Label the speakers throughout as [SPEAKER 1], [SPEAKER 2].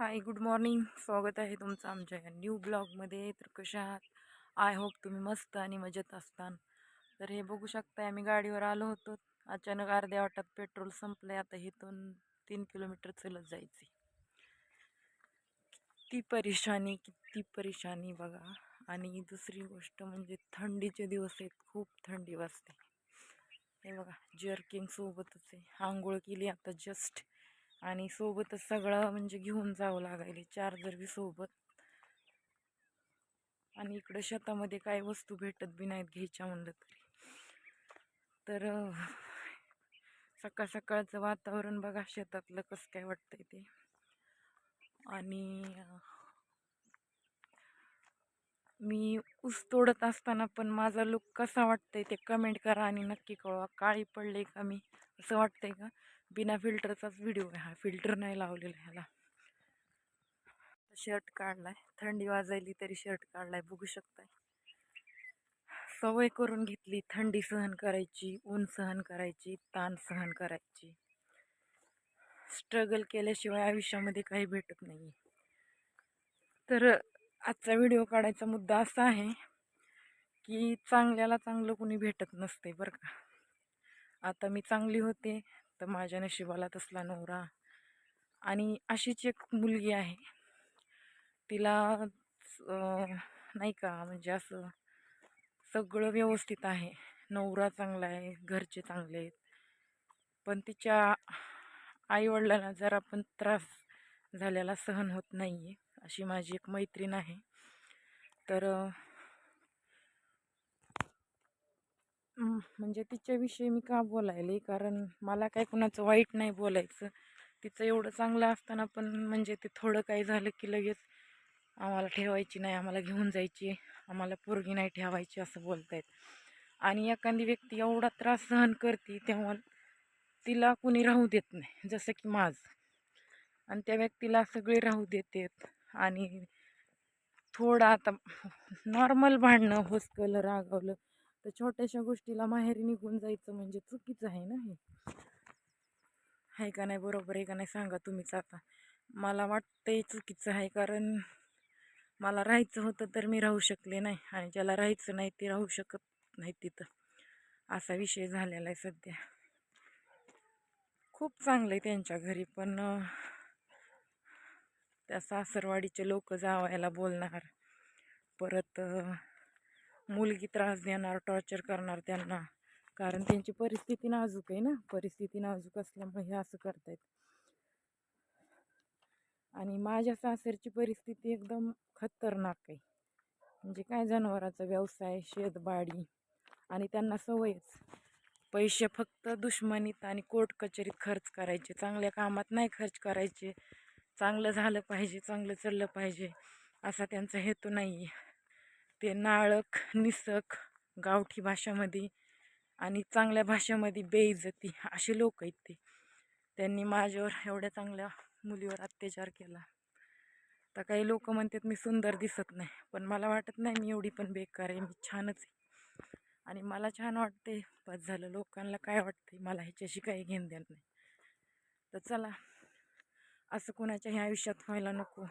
[SPEAKER 1] Hi good morning. स्वागत आहे तुमचं आमच्या या न्यू ब्लॉगमध्ये. तर कशा आहात? आय होप तुम्ही मस्त आणि मजेत असतान. तर हे बघू शकताय आम्ही गाडीवर आलो होतो. अचानक अर्ध्या वाटात पेट्रोल संपलं आता इथून तीन किलोमीटर चलत जायचे किती परेशानी किती परेशानी बघा. आणि दुसरी गोष्ट म्हणजे थंडीचे दिवस आहेत. खूप थंडी वाजते. हे बघा जर्किंगसोबतच आहे. आंघोळ केली आता जस्ट आणि सोबतच सगळं म्हणजे घेऊन जावं लागायले चार्जर बी सोबत. आणि इकडं शेतामध्ये काय वस्तू भेटत बी नाहीत घ्यायच्या म्हणलं तरी. तर सकाळ सकाळचं वातावरण बघा शेतातलं कसं काय वाटतंय ते. आणि मी ऊस तोडत असताना पण माझा लुक कसा वाटतं आहे ते कमेंट करा आणि नक्की कळवा. काळी पडले का मी? असं वाटतं आहे का? बिना फिल्टरचाच व्हिडिओ आहे हा फिल्टर नाही लावलेला ह्याला. शर्ट काढलाय. थंडी वाजायली तरी शर्ट काढलाय. बघू शकताय. सवय करून घेतली. थंडी सहन करायची ऊन सहन करायची ताण सहन करायची. स्ट्रगल केल्याशिवाय आयुष्यामध्ये काही भेटत नाही तर आजचा व्हिडिओ काढायचा मुद्दा असा आहे की चांगल्याला चांगलं कुणी भेटत नसते बरं का. आता मी चांगली होते तर माझ्या नशिबाला तसला नवरा आणि अशीच एक मुलगी आहे. तिला नाही का म्हणजे असं सगळं व्यवस्थित आहे. नवरा चांगला आहे घरचे चांगले आहेत. पण तिच्या आईवडिलांना जरा पण त्रास झालेला सहन होत नाही आहे अशी माझी एक मैत्रीण आहे. तर म्हणजे तिच्याविषयी मी का बोलायले? कारण मला काय कुणाचं वाईट नाही बोलायचं. तिचं एवढं चांगलं असताना पण म्हणजे ते थोडं काही झालं की लगेच आम्हाला ठेवायची नाही आम्हाला घेऊन जायची आम्हाला पोरगी नाही ठेवायची असं बोलतायत. आणि एखादी व्यक्ती एवढा त्रास सहन करते तेव्हा तिला कुणी राहू देत नाही जसं की माझं. आणि त्या व्यक्तीला सगळे राहू देतात. आणि थोडं आता नॉर्मल भांडणं हुसकलं रागवलं तर छोट्याशा गोष्टीला माहेरी निघून जायचं म्हणजे चुकीचं आहे ना हे? आहे का नाही? बरोबर आहे का नाही? सांगा तुम्हीच आता. मला वाटतंय चुकीचं आहे कारण मला राहायचं होतं तर मी राहू शकले नाही आणि ज्याला राहायचं नाही ते राहू शकत नाही तिथं. असा विषय झालेला आहे सध्या. खूप चांगलं आहे त्यांच्या घरी पण त्या सासरवाडीचे लोक जावायला बोलणार. परत मुलगी त्रास देणार टॉर्चर करणार त्यांना. कारण त्यांची परिस्थिती नाजूक आहे ना. परिस्थिती नाजूक असल्यामुळे हे असं करतायत. आणि माझ्या सासरची परिस्थिती एकदम खतरनाक आहे. म्हणजे काय जनावराचा व्यवसाय शेतबाडी आणि त्यांना सवयच. पैसे फक्त दुश्मनीत आणि कोर्ट कचेरीत खर्च करायचे. चांगल्या कामात नाही खर्च करायचे. चांगलं झालं पाहिजे चांगलं चाललं पाहिजे असा त्यांचा हेतू नाही आहे ते नाळक निसक गावठी भाषामध्ये आणि चांगल्या भाषेमध्ये बेइज्जती असे लोक आहेत ते. त्यांनी माझ्यावर एवढ्या चांगल्या मुलीवर अत्याचार केला. तर काही लोक म्हणतात मी सुंदर दिसत नाही. पण मला वाटत नाही मी एवढी पण बेकार आहे मी छानच आहे. आणि मला छान वाटते बस झालं. लोकांना काय वाटते मला ह्याच्याशी काही घेणं देणं नाही. तर चला असं कोणाच्याही आयुष्यात व्हायला नको.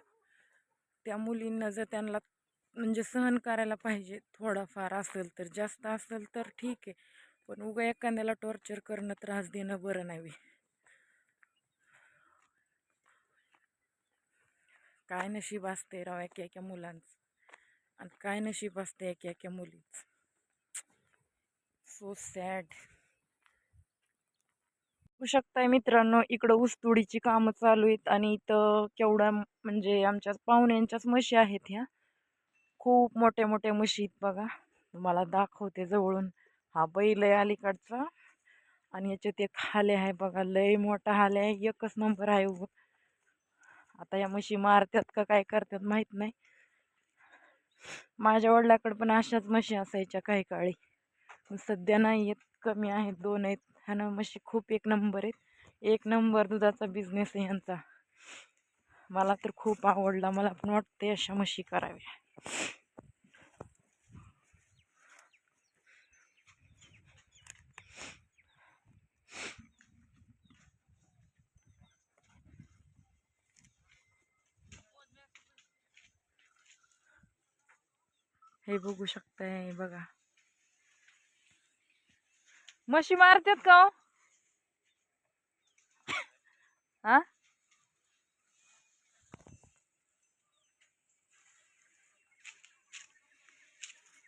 [SPEAKER 1] त्या मुलींना जर त्यांना म्हणजे सहन करायला पाहिजे थोडाफार असेल तर जास्त असेल तर ठीक आहे. पण उगा एखाद्याला टॉर्चर करणं त्रास देणं बरं नाही. काय नशीब असते राव एका एका मुलांचं? आणि काय नशीब असते एका एका मुलीचं? सो सॅड बघू शकताय मित्रांनो इकडं ऊसतोडीची कामं चालू आहेत आणि इथं केवढ्या म्हणजे आमच्या पाहुण्यांच्याच म्हशी आहेत ह्या. खूप मोठ्या मोठ्या म्हशी आहेत बघा. तुम्हाला दाखवते जवळून. हा बैल आहे अलीकडचा आणि याच्यात एक हाले आहे बघा. लय मोठा हाले आहे. एकच नंबर आहे उभं. आता या म्हशी मारतात का काय करतात माहीत नाही. माझ्या वडिलाकडे पण अशाच म्हशी असायच्या काही काळी. सध्या नाही आहेत. कमी आहेत. दोन आहेत. आणि म्हशी खूप एक नंबर आहेत. एक नंबर दुधाचा बिझनेस आहे यांचा. मला तर खूप आवडला मला पण वाटते अशा म्हशी कराव्या. हे बघू शकताय बघा. म्हशी मारतात का हो? हा?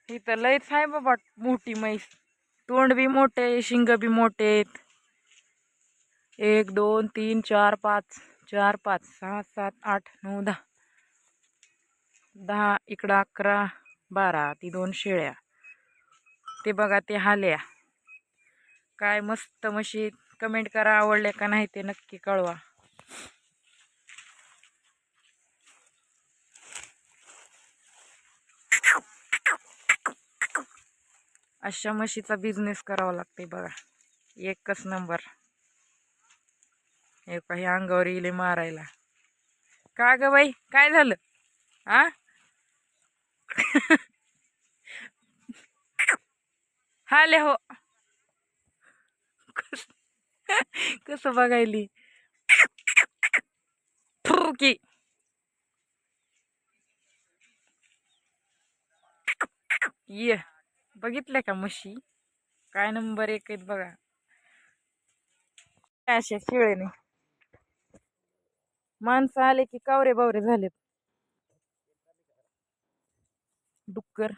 [SPEAKER 1] ही तर लयच आहे बाबा मोठी म्हैस. तोंड बी मोठे शिंग बी मोठे आहेत. एक दोन तीन चार पाच चार पाच सहा सात आठ नऊ दहा. दहा इकडं अकरा बारा ती दोन शेळ्या. ते बघा ते हाल्या. काय मस्त मशी कमेंट करा आवडल्या का नाही ते नक्की कळवा. अशा म्हशीचा बिझनेस करावा लागते बघा. एकच नंबर हे काही अंगावर येईल मारायला. का ग बाई? काय झालं? आ? हाले हो. कस कसं बघायली की. ये बघितलं का म्हशी? काय नंबर एक आहेत बघा. काय अशा शिळेने? माणसं आले की कावरे बावरे झालेत. डुक्कर.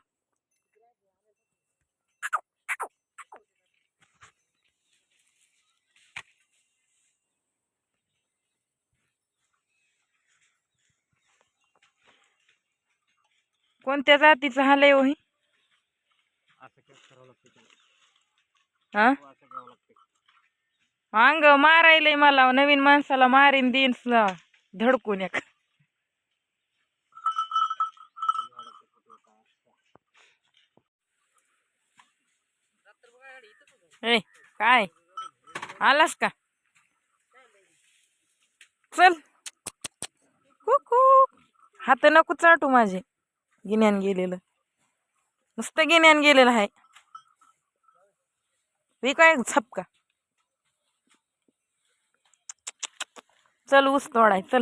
[SPEAKER 1] कोणत्या जातीचं हालय हो? हे? हा
[SPEAKER 2] करावं लागतं.
[SPEAKER 1] अंग मारायलंय मला नवीन माणसाला मारीन देईन धडकून एक. ए काय? आलास का? चल. कुकू. हात नको चाटू माझे. गिन्यान गेलेलं. नुसतं गिन्यान गेलेलं आहे विकाय झपका. चल ऊस तोडाय चल.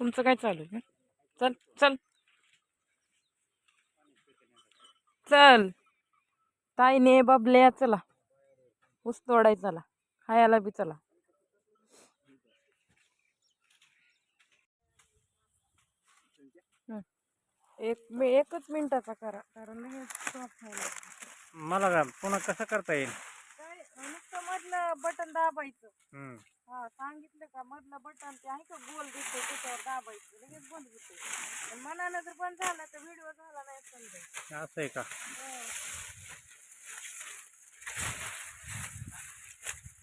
[SPEAKER 1] तुमचं काय चालू आहे? चल चल. चल. ताईने बाबल्या चला. ऊस तोडाय चला. खायला बी चला. एक मी एकच मिनिटाचा करा कारण.
[SPEAKER 2] मला पुन्हा कसं करता येईल?
[SPEAKER 1] नुसतं मधलं बटन दाबायचं. हा सांगितलं का मधलं बटन ते आहे का गोल दिसतंय त्याच्यावर दाबायचं लगेच बंद होते मनानं जर बंद झाला तर व्हिडिओ झाला नाही समजा
[SPEAKER 2] असं आहे का?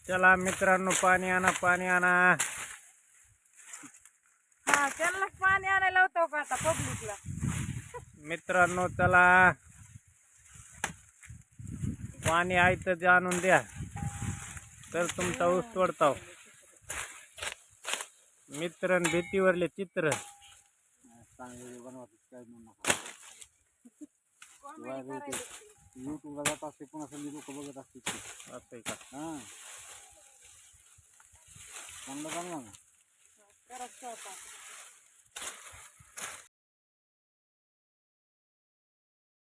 [SPEAKER 2] चला मित्रांनो पाणी आणा पाणी आणा.
[SPEAKER 1] हा त्यांना पाणी आणायला होतो का आता पब्लिकला
[SPEAKER 2] मित्रांनो चला. पाणी आहे तर आणून द्या. तर तुमचा ऊस तोडताव. मित्र आणि भीतीवरले चित्र.
[SPEAKER 3] युट्यूबला जात असते पुन्हा सगळी लोक बघत असते
[SPEAKER 2] असं आहे का?
[SPEAKER 3] हा. चांगलं चांगलं ना.